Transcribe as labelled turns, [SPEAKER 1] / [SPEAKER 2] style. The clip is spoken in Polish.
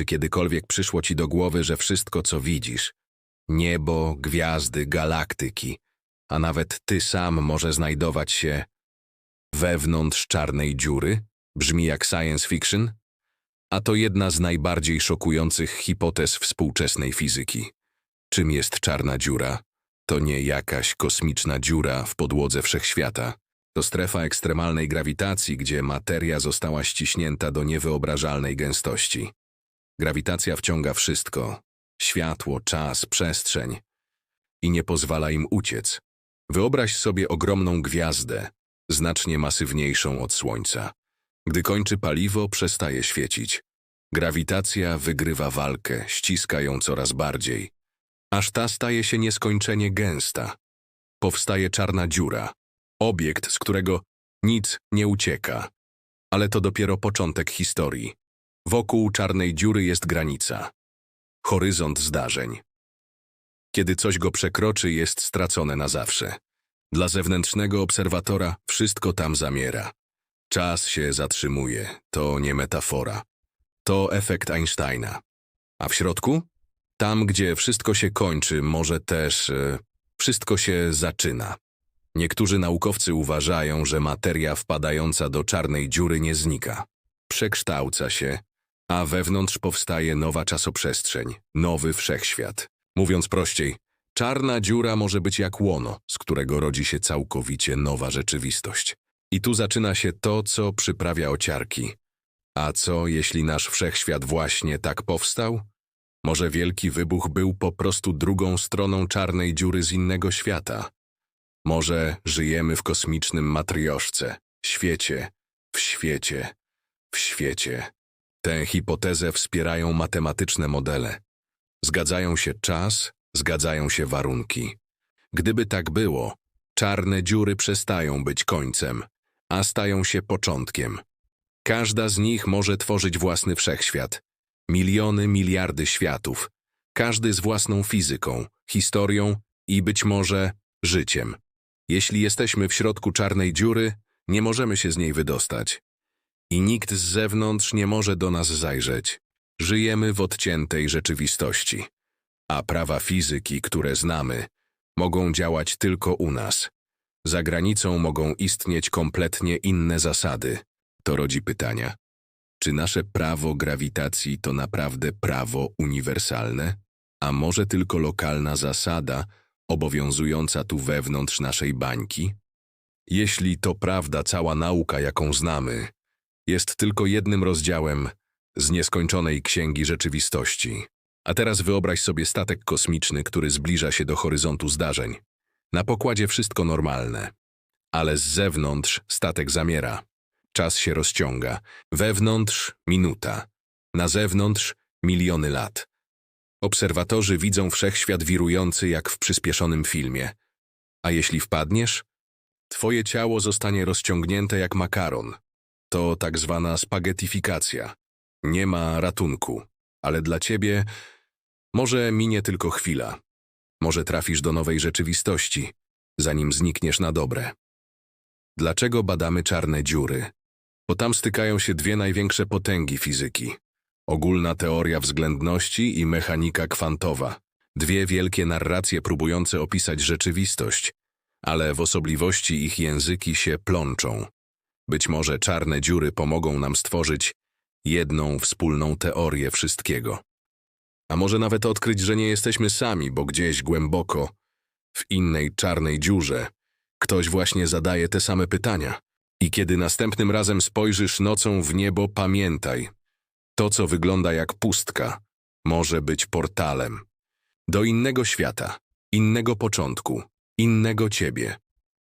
[SPEAKER 1] Czy kiedykolwiek przyszło ci do głowy, że wszystko, co widzisz niebo, gwiazdy, galaktyki, a nawet ty sam może znajdować się wewnątrz czarnej dziury? Brzmi jak science fiction? A to jedna z najbardziej szokujących hipotez współczesnej fizyki. Czym jest czarna dziura? To nie jakaś kosmiczna dziura w podłodze wszechświata. To strefa ekstremalnej grawitacji, gdzie materia została ściśnięta do niewyobrażalnej gęstości. Grawitacja wciąga wszystko światło, czas, przestrzeń i nie pozwala im uciec. Wyobraź sobie ogromną gwiazdę, znacznie masywniejszą od Słońca. Gdy kończy paliwo, przestaje świecić. Grawitacja wygrywa walkę, ściska ją coraz bardziej, aż ta staje się nieskończenie gęsta. Powstaje czarna dziura, obiekt, z którego nic nie ucieka. Ale to dopiero początek historii. Wokół czarnej dziury jest granica. Horyzont zdarzeń. Kiedy coś go przekroczy, jest stracone na zawsze. Dla zewnętrznego obserwatora wszystko tam zamiera. Czas się zatrzymuje, to nie metafora. To efekt Einsteina. A w środku? Tam, gdzie wszystko się kończy, może też e, wszystko się zaczyna. Niektórzy naukowcy uważają, że materia wpadająca do czarnej dziury nie znika. Przekształca się, a wewnątrz powstaje nowa czasoprzestrzeń, nowy wszechświat. Mówiąc prościej, czarna dziura może być jak łono, z którego rodzi się całkowicie nowa rzeczywistość. I tu zaczyna się to, co przyprawia ociarki. A co, jeśli nasz wszechświat właśnie tak powstał? Może wielki wybuch był po prostu drugą stroną czarnej dziury z innego świata? Może żyjemy w kosmicznym matrioszce, świecie, w świecie, w świecie. Tę hipotezę wspierają matematyczne modele. Zgadzają się czas, zgadzają się warunki. Gdyby tak było, czarne dziury przestają być końcem, a stają się początkiem. Każda z nich może tworzyć własny wszechświat. Miliony, miliardy światów. Każdy z własną fizyką, historią i być może życiem. Jeśli jesteśmy w środku czarnej dziury, nie możemy się z niej wydostać i nikt z zewnątrz nie może do nas zajrzeć. Żyjemy w odciętej rzeczywistości, a prawa fizyki, które znamy, mogą działać tylko u nas. Za granicą mogą istnieć kompletnie inne zasady. To rodzi pytania. Czy nasze prawo grawitacji to naprawdę prawo uniwersalne? A może tylko lokalna zasada obowiązująca tu wewnątrz naszej bańki? Jeśli to prawda cała nauka, jaką znamy, jest tylko jednym rozdziałem z nieskończonej księgi rzeczywistości. A teraz wyobraź sobie statek kosmiczny, który zbliża się do horyzontu zdarzeń. Na pokładzie wszystko normalne, ale z zewnątrz statek zamiera. Czas się rozciąga. Wewnątrz minuta, na zewnątrz miliony lat. Obserwatorzy widzą wszechświat wirujący jak w przyspieszonym filmie. A jeśli wpadniesz, twoje ciało zostanie rozciągnięte jak makaron, to tak zwana spaghetifikacja. Nie ma ratunku, ale dla ciebie może minie tylko chwila. Może trafisz do nowej rzeczywistości, zanim znikniesz na dobre. Dlaczego badamy czarne dziury? Bo tam stykają się dwie największe potęgi fizyki. Ogólna teoria względności i mechanika kwantowa. Dwie wielkie narracje próbujące opisać rzeczywistość, ale w osobliwości ich języki się plączą. Być może czarne dziury pomogą nam stworzyć jedną wspólną teorię wszystkiego. A może nawet odkryć, że nie jesteśmy sami, bo gdzieś głęboko, w innej czarnej dziurze, ktoś właśnie zadaje te same pytania. I kiedy następnym razem spojrzysz nocą w niebo, pamiętaj, to co wygląda jak pustka, może być portalem do innego świata, innego początku, innego ciebie.